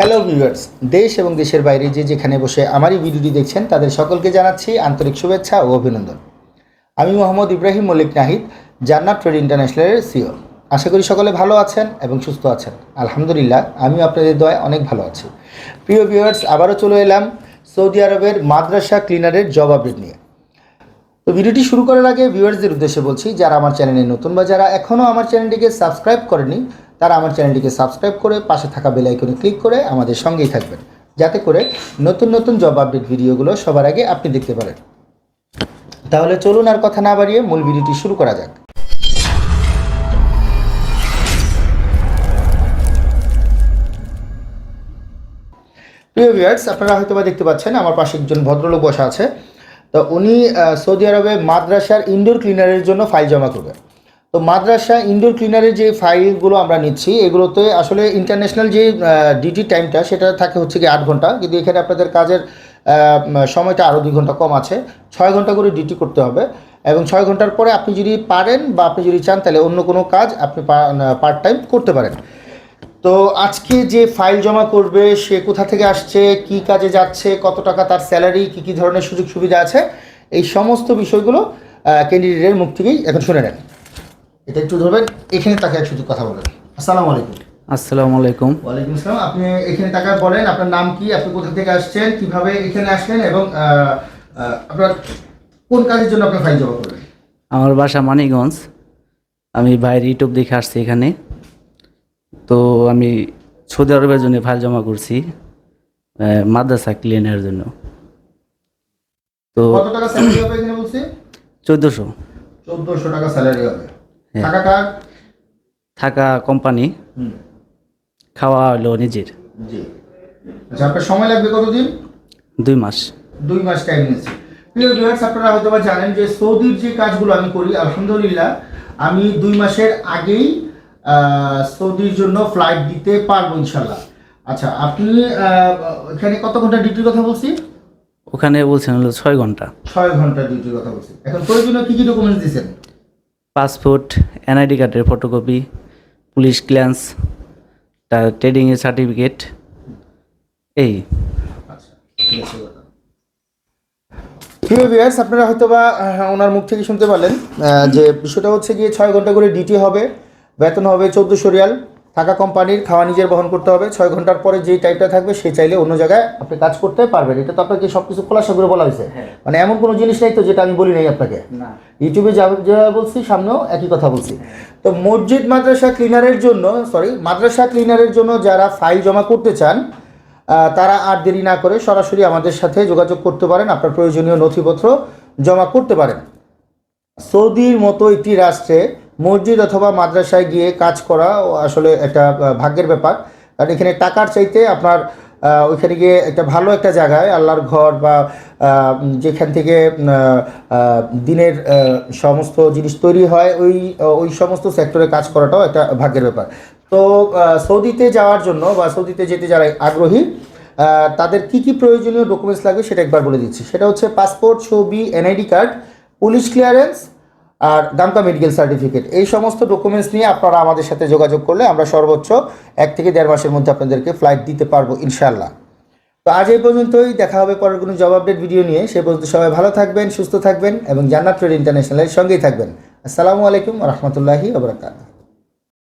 Hello viewers দেশ এবং দেশের বাইরে যে যেখানে বসে আমারই ভিডিওটি দেখছেন, তাদের সকলকে জানাচ্ছি আন্তরিক শুভেচ্ছা ও অভিনন্দন। আমি মোহাম্মদ ইব্রাহিম মল্লিক নাহিদ, জান্নাত ট্রেড ইন্টারন্যাশনালের সিও আশা করি সকলে ভালো আছেন এবং সুস্থ আছেন। আলহামদুলিল্লাহ, আমিও আপনাদের দয় অনেক ভালো আছি। প্রিয় ভিউয়ার্স আবারও চলে এলাম সৌদি আরবের মাদ্রাসা ক্লিনারের জব আপডেট নিয়ে। তো ভিডিওটি শুরু করার আগে ভিউয়ার্সদের উদ্দেশ্যে বলছি, যারা আমার চ্যানেলে নতুন বা যারা এখনও আমার চ্যানেলটিকে সাবস্ক্রাইব করেনি তারা আমার চ্যানেলটিকে সাবস্ক্রাইব করে পাশে থাকা বেল আইকনে ক্লিক করে আমাদের সঙ্গেই থাকবেন, যাতে করে নতুন নতুন জব আপডেট ভিডিওগুলো সবার আগে আপনি দেখতে পারেন। তাহলে চলুন আর কথা না বাড়িয়ে মূল ভিডিওটি শুরু করা যাক। প্রিয় ভিউয়ার্স আপনারা হয়তো বা দেখতে পাচ্ছেন, আমার পাশে একজন ভদ্রলোক বসা আছে। তো উনি সৌদি আরবে মাদ্রাসার ইনডোর ক্লিনারের জন্য ফাইল জমা করবে। তো মাদ্রাসা ইনডোর ক্লিনারের যে ফাইলগুলো আমরা নিচ্ছি, এগুলোতে আসলে ইন্টারন্যাশনাল যে ডিউটি টাইমটা সেটা থাকে হচ্ছে কি আট ঘণ্টা। কিন্তু এখানে আপনাদের কাজের সময়টা আরও দুই ঘণ্টা কম আছে। ছয় ঘণ্টা করে ডিউটি করতে হবে। এবং ছয় ঘণ্টার পরে আপনি যদি পারেন বা আপনি যদি চান, তাহলে অন্য কোনো কাজ আপনি পার্ট টাইম করতে পারেন। তো আজকে যে ফাইল জমা করবে, সে কোথা থেকে আসছে, কি কাজে যাচ্ছে, কত টাকা তার স্যালারি কি কি ধরনের সুযোগ সুবিধা আছে, এই সমস্ত বিষয়গুলো ক্যান্ডিডেটের মুখ থেকেই এখন শুনে নেন। এটা একটু ধরবেন এখানে তাকে শুধু কথা বলেন আসসালামু আলাইকুম। আসসালামু আলাইকুম। ওয়ালাইকুম আসসালাম। আপনি এখানে তাকে বলেন আপনার নাম কি আপনি কোথা থেকে আসছেন কীভাবে এখানে আসলেন এবং আপনার কোন কাজের জন্য আপনার ফাইল জমা করবেন আমার বাসা মানিকগঞ্জ। আমি বাইরে ইউটিউব দেখে আসছি এখানে। তো আমি সৌদি আরবের জন্য ফাইল জমা করছি মাদ্রাসা ক্লিনের জন্য। তো কত টাকা স্যালারি হবে এখানে বলছি? চোদ্দোশো। চোদ্দোশো টাকা স্যালারি হবে। হ্যাঁ। থাকা কোম্পানি খাওয়া হলো নিজের। জি। আচ্ছা আপনার সময় লাগবে কতদিন? দুই মাস। দুই মাস টাইম নিয়েছি। প্রিয় ভিউয়ার্স আপনারা হয়তো বা জানেন যে সৌদির যে কাজগুলো আমি করি আলহামদুলিল্লাহ আমি দুই মাসের আগেই সৌদির জন্য ফ্লাইট দিতে পারব ইনশাল্লাহ আচ্ছা আপনি এখানে কত ঘণ্টা ডিউটির কথা বলছি? ওখানে বলছেন হলো ছয় ঘণ্টা। ছয় ঘণ্টা ডিউটির কথা বলছি। এখন প্রয়োজনীয় কী কী ডকুমেন্টস দিয়েছেন? পাসপোর্ট এনআইডি কার্ডের ফটোকপি পুলিশ ক্লিয়ারেন্স তার ট্রেডিংয়ের সার্টিফিকেট এই। প্রিয় ভিউয়ার্স আপনারা হয়তো বা ওনার মুখ থেকে শুনতে পারলেন যে বিষয়টা হচ্ছে গিয়ে ছয় ঘণ্টা করে ডিউটি হবে, বেতন হবে চোদ্দোশো রিয়াল। থাকা কোম্পানির খাওয়া নিজের বহন করতে হবে। ছয় ঘণ্টার পরে যেই টাইমটা থাকবে সেই চাইলে অন্য জায়গায় আপনি কাজ করতে পারবেন। এটা তো আপনাকে সব কিছু খোলাসা করে বলা হয়েছে। মানে এমন কোনো জিনিস নেই তো যেটা আমি বলি নাই আপনাকে। না। ইউটিউবে যা যা বলছি সামনেও একই কথা বলছি। তো মসজিদ মাদ্রাসা ক্লিনারের জন্য সরি মাদ্রাসা ক্লিনারের জন্য যারা ফাইল জমা করতে চান তারা আর দেরি না করে সরাসরি আমাদের সাথে যোগাযোগ করতে পারেন। আপনার প্রয়োজনীয় নথিপত্র জমা করতে পারেন। সৌদির মতো একটি রাষ্ট্রে মসজিদ অথবা মাদ্রাসায় গিয়ে কাজ করা আসলে একটা ভাগ্যের ব্যাপার। কারণ এখানে টাকার চাইতে আপনার ওইখানে গিয়ে একটা ভালো একটা জায়গায় আল্লাহর ঘর বা যেখান থেকে দিনের সমস্ত জিনিস তৈরি হয়, ওই ওই সমস্ত সেক্টরে কাজ করাটাও একটা ভাগ্যের ব্যাপার। তো সৌদিতে যাওয়ার জন্য বা সৌদিতে যেতে যারা আগ্রহী তাদের কি কি প্রয়োজনীয় ডকুমেন্টস লাগবে সেটা একবার বলে দিচ্ছি। সেটা হচ্ছে পাসপোর্ট ছবি এনআইডি কার্ড পুলিশ ক্লিয়ারেন্স আর দামকা মেডিকেল সার্টিফিকেট এই সমস্ত ডকুমেন্টস নিয়ে আপনারা আমাদের সাথে যোগাযোগ করলে আমরা সর্বোচ্চ এক থেকে দেড় মাসের মধ্যে আপনাদেরকে ফ্লাইট দিতে পারব ইনশাল্লাহ তো আজ এই পর্যন্তই, দেখা হবে পরের কোনো জব আপডেট ভিডিও নিয়ে। সে পর্যন্ত সবাই ভালো থাকবেন, সুস্থ থাকবেন এবং জান্নাত ট্রেড ইন্টারন্যাশনালের সঙ্গেই থাকবেন। আসসালামু আলাইকুম রহমতুল্লাহি আবরাকাত